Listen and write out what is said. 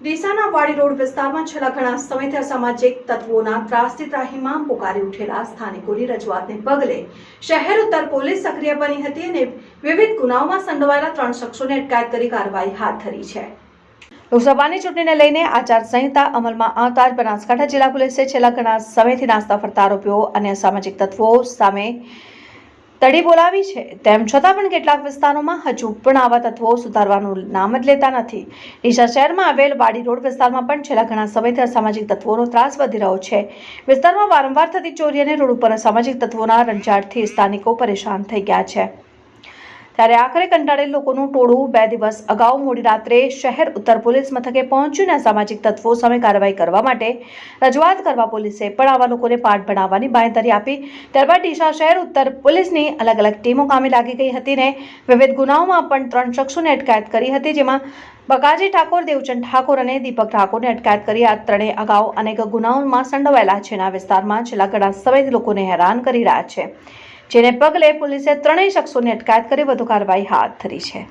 ડીસાના વાડી રોડ વિસ્તારમાં છેલ્લા ઘણા સમયથી અસામાજિક તત્વોના ત્રાસથી ત્રાહિમામ પોકારી ઉઠેલા સ્થાનિકોની રજૂઆતને પગલે શહેર ઉત્તર પોલીસ સક્રિય બની હતી અને વિવિધ ગુનાઓમાં સંડોવાયેલા ત્રણ શખ્સોને અટકાયત કરી કાર્યવાહી હાથ ધરી છે. લોકસભાની ચૂંટણીને લઈને આચારસંહિતા અમલમાં આવતા જ બનાસકાંઠા જિલ્લા પોલીસે છેલ્લા ઘણા સમયથી નાસ્તા ફરતા આરોપીઓ અને અસામાજિક તત્વો સામે તડી બોલાવી છે. તેમ છતાં પણ કેટલાક વિસ્તારોમાં હજુ પણ આવા તત્વો સુધારવાનું નામ જ લેતા નથી. ડીસા શહેરમાં આવેલ વાડી રોડ વિસ્તારમાં પણ છેલ્લા ઘણા સમયથી અસામાજિક તત્વોનો ત્રાસ વધી રહ્યો છે. વિસ્તારમાં વારંવાર થતી ચોરી અને રોડ ઉપર અસામાજિક તત્વોના રંજાડથી સ્થાનિકો પરેશાન થઈ ગયા છે. ત્યારે આખરે કંટાળેલ લોકોનું ટોળું બે દિવસ અગાઉ મોડી રાત્રે શહેર ઉત્તર પોલીસ મથકે પહોંચ્યું અને સામાજિક તત્વો સામે કાર્યવાહી કરવા માટે રજૂઆત કરવા પોલીસે પણ આવા લોકોને પાઠ ભણાવવાની બાંયધરી આપી. ત્યારબાદ ડીસા શહેર ઉત્તર પોલીસની અલગ અલગ ટીમો કામે લાગી ગઈ હતી ને વિવિધ ગુનાઓમાં પણ ત્રણ શખ્સોને અટકાયત કરી હતી, જેમાં બકાજી ઠાકોર, દેવચંદ ઠાકોર અને દીપક ઠાકોરને અટકાયત કરી આ ત્રણેય અગાઉ અનેક ગુનાઓમાં સંડોવાયેલા છે. અને આ વિસ્તારમાં છેલ્લા ઘણા સમયથી લોકોને હેરાન કરી રહ્યા છે. જેને પગલે પોલીસે ત્રણેય શખ્સોની અટકાયત કરી વધુ કાર્યવાહી હાથ ધરી છે.